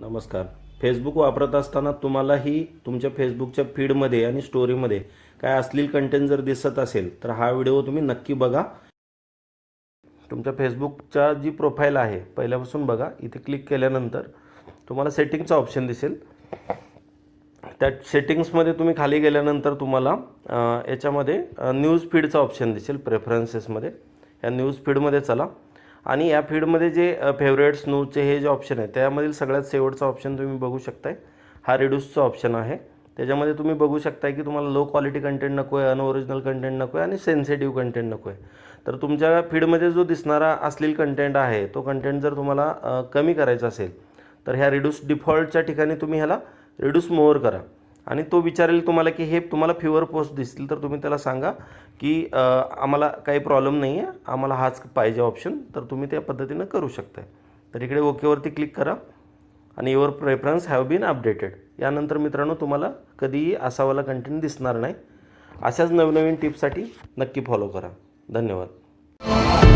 नमस्कार. फेसबुक वापरत असताना तुम्हालाही तुमच्या फेसबुकच्या फीडमध्ये आणि स्टोरीमध्ये काय अश्लील कंटेंट जर दिसत असेल तर हा व्हिडिओ तुम्ही नक्की बघा. तुमच्या फेसबुकच्या जी प्रोफाईल आहे पहिल्यापासून बघा. इथे क्लिक केल्यानंतर तुम्हाला सेटिंगचा ऑप्शन दिसेल. त्या सेटिंग्समध्ये तुम्ही खाली गेल्यानंतर तुम्हाला याच्यामध्ये न्यूज फीडचा ऑप्शन दिसेल प्रेफरन्सेसमध्ये या न्यूज फीडमध्ये चला. आणि या फीडमध्ये जे फेवरेट्स न्यूजचे हे जे ऑप्शन आहे त्यामधील सगळ्यात शेवटचा ऑप्शन तुम्ही बघू शकताय. हा रिड्यूसचा ऑप्शन आहे. त्याच्यामध्ये तुम्ही बघू शकताय की तुम्हाला लो क्वालिटी कंटेंट नको आहे अनओरिजिनल कंटेंट नको आहे आणि सेन्सिटिव्ह कंटेंट नको आहे तर तुमच्या फीडमध्ये जो दिसणारा असलेल कंटेंट आहे तो कंटेंट जर तुम्हाला कमी करायचा असेल तर ह्या रिड्यूस डिफॉल्टच्या ठिकाणी तुम्ही ह्याला रिड्यूस मोअर करा. आणि तो विचारेल तुम्हाला की हे तुम्हाला फ्युअर पोस्ट दिसतील तर तुम्ही त्याला सांगा की आम्हाला काही प्रॉब्लेम नाही आहे आम्हाला हाच पाहिजे ऑप्शन तर तुम्ही त्या पद्धतीनं करू शकताय. तर इकडे ओकेवरती क्लिक करा आणि your preference have been updated यानंतर मित्रांनो तुम्हाला कधीही असावाला कंटेंट दिसणार नाही. अशाच नवनवीन टिप्ससाठी नक्की फॉलो करा. धन्यवाद.